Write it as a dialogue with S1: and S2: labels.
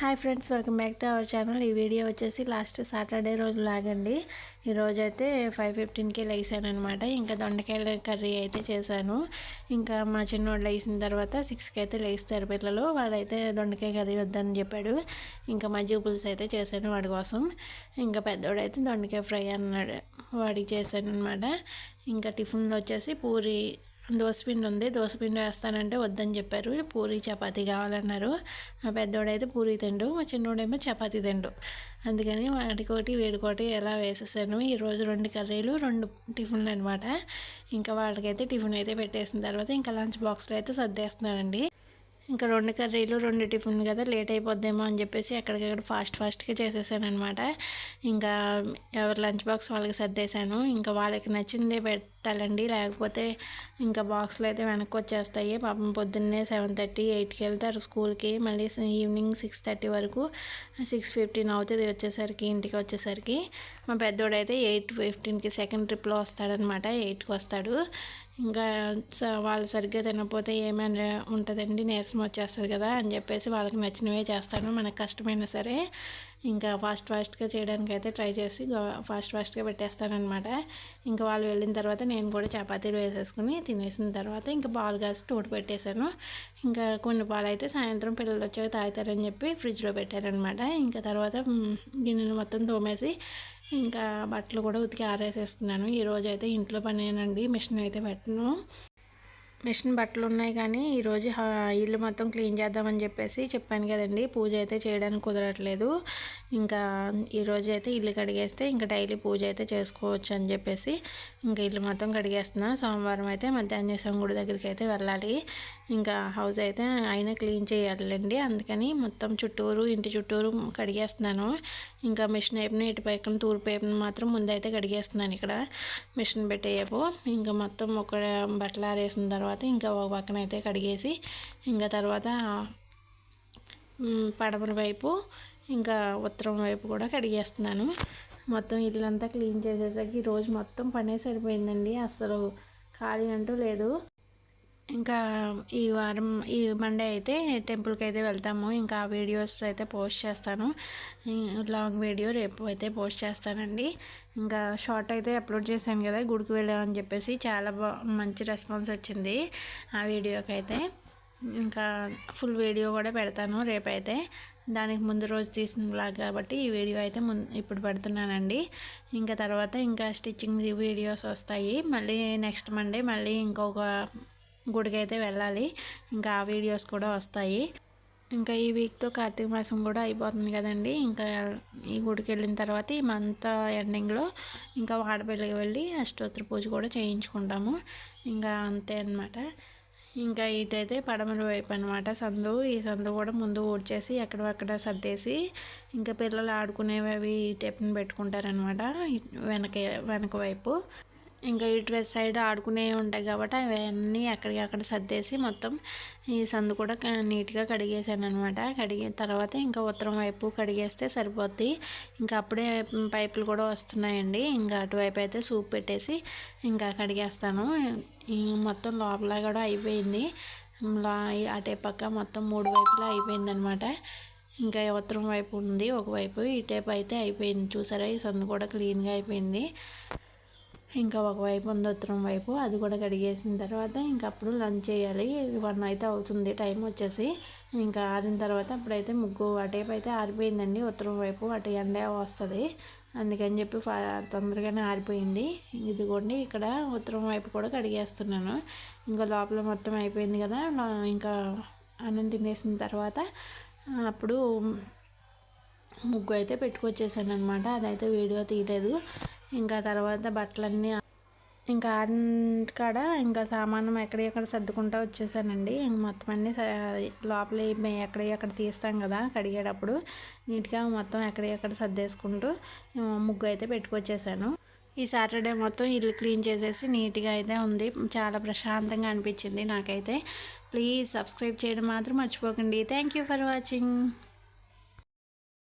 S1: Hi friends welcome back to our channel. ఈ video వచ్చేసి last Saturday రోజు లాగండి. ఈరోజు అయితే ఫైవ్ ఫిఫ్టీన్కి లేసాను అనమాట ఇంకా దొండకాయల కర్రీ అయితే చేశాను. ఇంకా మా చిన్నోడు లేచిన తర్వాత సిక్స్కి అయితే లేస్తారు పిల్లలు. వాడైతే దొండకాయ కర్రీ వద్దని చెప్పాడు. ఇంకా మజ్జిగ పులుసు అయితే చేశాను వాడి కోసం. ఇంకా పెద్దోడైతే దొండకాయ ఫ్రై అన్నాడు వాడికి చేశాను అనమాట ఇంకా టిఫిన్లో వచ్చేసి పూరి దోసపిండి ఉంది. దోసపిండి వేస్తానంటే వద్దని చెప్పారు. పూరి చపాతీ కావాలన్నారు. మా పెద్దోడైతే పూరి తిండు మా చిన్నోడేమో చపాతీ తిండు. అందుకని వాటికోటి వేడికోటి ఎలా వేసేసాను ఈరోజు రెండు కర్రీలు రెండు టిఫిన్లు అనమాట ఇంకా వాళ్ళకైతే టిఫిన్ అయితే పెట్టేసిన తర్వాత ఇంకా లంచ్ బాక్స్లో అయితే సర్దేస్తున్నానండి. ఇంకా రెండు కర్రీలు రెండు టిఫిన్ కదా లేట్ అయిపోద్దేమో అని చెప్పేసి ఎక్కడికక్కడ ఫాస్ట్ ఫాస్ట్గా చేసేసానమాట ఇంకా ఎవరి లంచ్ బాక్స్ వాళ్ళకి సర్దేశాను. ఇంకా వాళ్ళకి నచ్చిందే పెట్టాలండి. లేకపోతే ఇంకా బాక్స్లు అయితే వెనక్కి వచ్చేస్తాయి. పాపం పొద్దున్నే సెవెన్ థర్టీ ఎయిట్కి వెళ్తారు స్కూల్కి. మళ్ళీ ఈవినింగ్ సిక్స్ థర్టీ వరకు సిక్స్ ఫిఫ్టీన్ అవుతుంది వచ్చేసరికి ఇంటికి వచ్చేసరికి. మా పెద్దోడైతే ఎయిట్ ఫిఫ్టీన్కి సెకండ్ ట్రిప్లో వస్తాడనమాట ఎయిట్కి వస్తాడు. ఇంకా వాళ్ళు సరిగ్గా తినకపోతే ఏమైనా ఉంటుందండి నీరసం వచ్చేస్తుంది కదా అని చెప్పేసి వాళ్ళకి నచ్చినవే చేస్తాను మనకు కష్టమైనా సరే. ఇంకా ఫాస్ట్ ఫాస్ట్గా చేయడానికి అయితే ట్రై చేసి ఫాస్ట్ ఫాస్ట్గా పెట్టేస్తానమాట ఇంకా వాళ్ళు వెళ్ళిన తర్వాత నేను కూడా చపాతీలు వేసేసుకుని తినేసిన తర్వాత ఇంకా పాలు కాసి తోడు పెట్టేశాను. ఇంకా కొన్ని పాలు అయితే సాయంత్రం పిల్లలు వచ్చాక తాగుతారని చెప్పి ఫ్రిడ్జ్లో పెట్టారనమాట ఇంకా తర్వాత గిన్నెలు మొత్తం తోమేసి ఇంకా బట్టలు కూడా ఉతికి ఆరేసేస్తున్నాను. ఈరోజు అయితే ఇంట్లో పనేనండి మిషన్ అయితే పెట్టను. మిషన్ బట్టలు ఉన్నాయి కానీ ఈరోజు ఇల్లు మొత్తం క్లీన్ చేద్దామని చెప్పేసి చెప్పాను కదండి. పూజ అయితే చేయడానికి కుదరట్లేదు. ఇంకా ఈరోజు అయితే ఇల్లు కడిగేస్తే ఇంకా డైలీ పూజ అయితే చేసుకోవచ్చు అని చెప్పేసి ఇంకా ఇల్లు మొత్తం కడిగేస్తున్నా. సోమవారం అయితే మధ్యాహ్నం గుడి దగ్గరికి అయితే వెళ్ళాలి. ఇంకా హౌస్ అయితే అయినా క్లీన్ చేయాలండి. అందుకని మొత్తం చుట్టూరు ఇంటి చుట్టూరు కడిగేస్తున్నాను. ఇంకా మిషన్ వైపున ఇటు పైన తూర్పు వైపున మాత్రం ముందైతే కడిగేస్తున్నాను ఇక్కడ. మిషన్ పెట్టేయపు ఇంకా మొత్తం ఒక బట్టలు ఆరేసిన తర్వాత తర్వాత ఇంకా ఒక పక్కన అయితే కడిగేసి ఇంకా తర్వాత పడమర వైపు ఇంకా ఉత్తరం వైపు కూడా కడిగేస్తున్నాను. మొత్తం ఇల్లంతా క్లీన్ చేసేసరికి ఈరోజు మొత్తం పనే సరిపోయిందండి. అసలు ఖాళీ అంటూ లేదు. ఇంకా ఈ వారం ఈ మండే అయితే టెంపుల్కి అయితే వెళ్తాము. ఇంకా వీడియోస్ అయితే పోస్ట్ చేస్తాను. లాంగ్ వీడియో రేపు అయితే పోస్ట్ చేస్తానండి. ఇంకా షార్ట్ అయితే అప్లోడ్ చేశాను కదా గుడికి వెళ్ళామని చెప్పేసి చాలా బా మంచి రెస్పాన్స్ వచ్చింది ఆ వీడియోకి అయితే. ఇంకా ఫుల్ వీడియో కూడా పెడతాను రేపైతే. దానికి ముందు రోజు తీసిన బ్లాగ్ కాబట్టి ఈ వీడియో అయితే ముందు ఇప్పుడు పెడుతున్నానండి. ఇంకా తర్వాత ఇంకా స్టిచ్చింగ్ వీడియోస్ వస్తాయి. మళ్ళీ నెక్స్ట్ మండే మళ్ళీ ఇంకొక గుడికి అయితే వెళ్ళాలి. ఇంకా ఆ వీడియోస్ కూడా వస్తాయి. ఇంకా ఈ వీక్తో కార్తీక మాసం కూడా అయిపోతుంది కదండి. ఇంకా ఈ గుడికి వెళ్ళిన తర్వాత ఈ మంత్ ఎండింగ్లో ఇంకా వాడపల్లికి వెళ్ళి అష్టోత్తర పూజ కూడా చేయించుకుంటాము. ఇంకా అంతే అనమాట ఇంకా ఇటైతే పడమర వైపు అనమాట సందు. ఈ సందు కూడా ముందు ఊడ్చేసి ఎక్కడక్కడ సర్దేసి ఇంకా పిల్లలు ఆడుకునేవి అవి టిఫిన్ పెట్టుకుంటారనమాట వెనక వెనక వైపు. ఇంకా ఇటు వెస్ట్ సైడ్ ఆడుకునే ఉంటాయి కాబట్టి అవన్నీ అక్కడికక్కడ సర్దేసి మొత్తం ఈ సందు కూడా నీట్గా కడిగేసాను అనమాట కడిగిన తర్వాత ఇంకా ఉత్తరం వైపు కడిగేస్తే సరిపోద్ది. ఇంకా అప్పుడే పైపులు కూడా వస్తున్నాయండి. ఇంకా అటువైపు అయితే సూప్ పెట్టేసి ఇంకా కడిగేస్తాను. మొత్తం లోపల కూడా అయిపోయింది. అటే పక్క మొత్తం మూడు వైపులా అయిపోయింది అనమాట ఇంకా ఉత్తరం వైపు ఉంది ఒకవైపు ఈ టైపు అయితే అయిపోయింది. చూసారా? ఈ సందు కూడా క్లీన్గా అయిపోయింది. ఇంకా ఒకవైపు ఉంది ఉత్తరం వైపు. అది కూడా కడిగేసిన తర్వాత ఇంకా అప్పుడు లంచ్ చేయాలి. వన్ అయితే అవుతుంది టైం వచ్చేసి. ఇంకా ఆరిన తర్వాత అప్పుడైతే ముగ్గు అటేపు అయితే ఆరిపోయిందండి. ఉత్తరం వైపు అటు ఎండ వస్తుంది. అందుకని చెప్పి తొందరగానే ఆరిపోయింది. ఇదిగోండి ఇక్కడ ఉత్తరం వైపు కూడా కడిగేస్తున్నాను. ఇంకా లోపల మొత్తం అయిపోయింది కదా ఇంకా అన్నం తినేసిన తర్వాత అప్పుడు ముగ్గు అయితే పెట్టుకొచ్చేసాను అనమాట అదైతే వీడియో తీయలేదు. ఇంకా తర్వాత బట్టలన్నీ ఇంకా కాడ ఇంకా సామానం ఎక్కడెక్కడ సర్దుకుంటా వచ్చేసానండి. ఇంక మొత్తం అన్నీ లోపల ఎక్కడ ఎక్కడ తీస్తాం కదా కడిగేటప్పుడు నీట్గా మొత్తం ఎక్కడెక్కడ సర్దేసుకుంటూ ముగ్గు అయితే పెట్టుకొచ్చేసాను. ఈ సాటర్డే మొత్తం ఇల్లు క్లీన్ చేసేసి నీట్గా అయితే ఉంది. చాలా ప్రశాంతంగా అనిపించింది నాకైతే. ప్లీజ్ సబ్స్క్రైబ్ చేయడం మాత్రం మర్చిపోకండి. Thank you for watching.